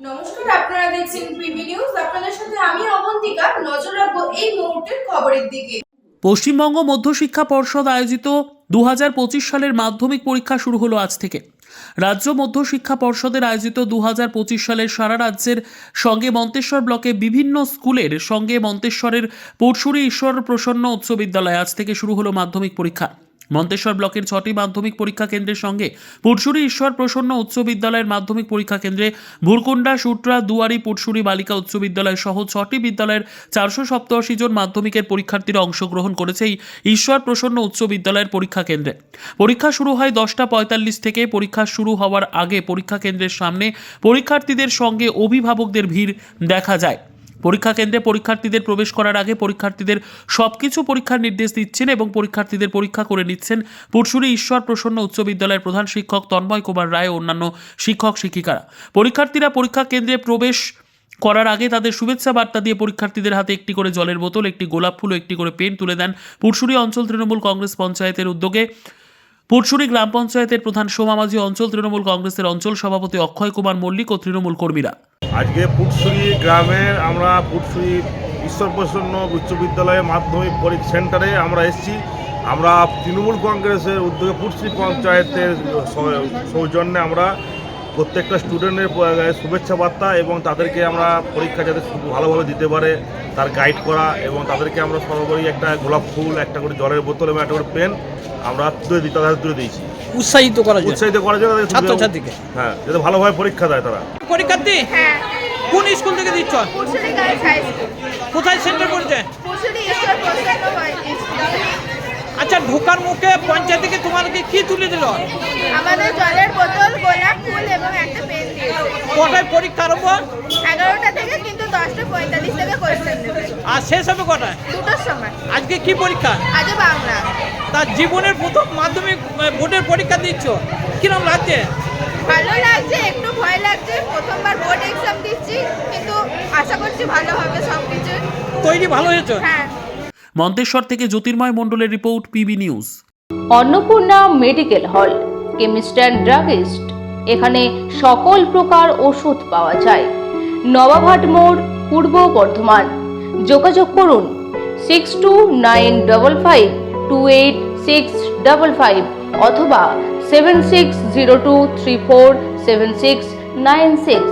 নমস্কার, আপনারা দেখছেন পিবি নিউজ। আপনাদের সাথে আমি অবন্তিকা, নজর রাখব এই মুহূর্তের খবরের দিকে। পশ্চিমবঙ্গ মধ্যশিক্ষা পর্ষদ আয়োজিত দু হাজার পঁচিশ সালের মাধ্যমিক পরীক্ষা শুরু হলো আজ থেকে। রাজ্য মধ্যশিক্ষা পর্ষদের আয়োজিত দু হাজার পঁচিশ সালের সারা রাজ্যের সঙ্গে মন্তেশ্বর ব্লকে বিভিন্ন স্কুলের সঙ্গে মন্তেশ্বরের পরশুরি ঈশ্বর প্রসন্ন উচ্চ বিদ্যালয় আজ থেকে শুরু হলো মাধ্যমিক পরীক্ষা। মন্তেশ্বর ব্লকের ছটি মাধ্যমিক পরীক্ষা কেন্দ্রের সঙ্গে পুরসুরি ঈশ্বর প্রসন্ন উচ্চ বিদ্যালয়ের মাধ্যমিক পরীক্ষা কেন্দ্রে ভুরকুন্ডা সুট্রা, দুয়ারি পুরসুরি বালিকা উচ্চ বিদ্যালয় সহ ছটি বিদ্যালয়ের চারশো সপ্তাশি জন মাধ্যমিকের পরীক্ষার্থীরা অংশগ্রহণ করেছে ঈশ্বর প্রসন্ন উচ্চ বিদ্যালয়ের পরীক্ষা কেন্দ্রে। পরীক্ষা শুরু হয় দশটা পঁয়তাল্লিশ থেকে। পরীক্ষা শুরু হওয়ার আগে পরীক্ষা কেন্দ্রের সামনে পরীক্ষার্থীদের সঙ্গে অভিভাবকদের ভিড় দেখা যায়। পরীক্ষা কেন্দ্রে পরীক্ষার্থীদের প্রবেশ করার আগে পরীক্ষার্থীদের সবকিছু পরীক্ষার নির্দেশ দিচ্ছেন এবং পরীক্ষার্থীদের পরীক্ষা করে নিচ্ছেন পুরসুরি ঈশ্বর প্রসন্ন উচ্চ বিদ্যালয়ের প্রধান শিক্ষক তন্ময় কুমার রায় ও অন্যান্য শিক্ষক শিক্ষিকারা। পরীক্ষার্থীরা পরীক্ষা কেন্দ্রে প্রবেশ করার আগে তাদের শুভেচ্ছা বার্তা দিয়ে পরীক্ষার্থীদের হাতে একটি করে জলের বোতল, একটি গোলাপ ফুল একটি করে পেন তুলে দেন পুরসুরি অঞ্চল তৃণমূল কংগ্রেস পঞ্চায়েতের উদ্যোগে। পুরসুরি গ্রাম পঞ্চায়েতের প্রধান সোমামাঝি অঞ্চল তৃণমূল কংগ্রেসের অঞ্চল সভাপতি অক্ষয় কুমার মল্লিক ও তৃণমূল কর্মীরা। আজকে পুটসুরি গ্রামের আমরা পুটসুরি ঈশ্বরপ্রসন্ন উচ্চ বিদ্যালয়ের মাধ্যমিক পরীক্ষা সেন্টারে আমরা এসেছি। আমরা তৃণমূল কংগ্রেসের উদ্যোগে পুটসুরি পঞ্চায়েতের সৌজন্যে আমরা প্রত্যেকটা স্টুডেন্টের শুভেচ্ছা বার্তা এবং তাদেরকে আমরা পরীক্ষা যাতে ভালোভাবে দিতে পারে, তার গাইড করা এবং তাদেরকে আমরা সর্বোপরি একটা গোলাপ ফুল, একটা করে জলের বোতল এবং একটা করে পেন আমরা তুলে দিই তাদের তুলে দিয়েছি। উৎসাহিত করা যায় উৎসাহিত করার জন্য তাদের ছাত্রছাত্রীকে। হ্যাঁ যাতে ভালোভাবে পরীক্ষা দেয় তারা। পরীক্ষার্থী হ্যাঁ। কোন স্কুল থেকে দিচ্ছ? কোথায় সেন্টার পড়েছে? হয় আচ্ছা ঢোকার মুখে পঞ্চায়েত থেকে তোমাকে কি তুলে দিল? আমাদের জলের বোতল গোলাপ ফুল এবং একটা পেন দিয়েছে কটায় পরীক্ষা আরম্ভ এগারোটা থেকে কিন্তু দশটা পঁয়তাল্লিশ থেকে কোয়েশ্চেন দেবে। আর শেষ হবে কটায়? দুটোর সময়। আজকে কি পরীক্ষা? আজও বাংলা। তার জীবনের প্রথম মাধ্যমিক বোর্ডের পরীক্ষা দিচ্ছ। কিরম লাগছে? ভালো লাগছে একটু ভয় লাগছে। প্রথমবার বোর্ড এক্সাম দিচ্ছি কিন্তু আশা করছি ভালো হবে সব কিছু তৈরি ভালো হয়েছে? হ্যাঁ। মন্তেশ্বর থেকে জ্যোতির্ময় মণ্ডলের report PB news. Annapurna medical hall chemist and druggist. এখানে সকল প্রকার ওষুধ পাওয়া যায়। নবাবহাট মোড় পূর্ব বর্ধমান। যোগাযোগ করুন six two nine double five two eight six double five অথবা seven six zero two three four seven six nine six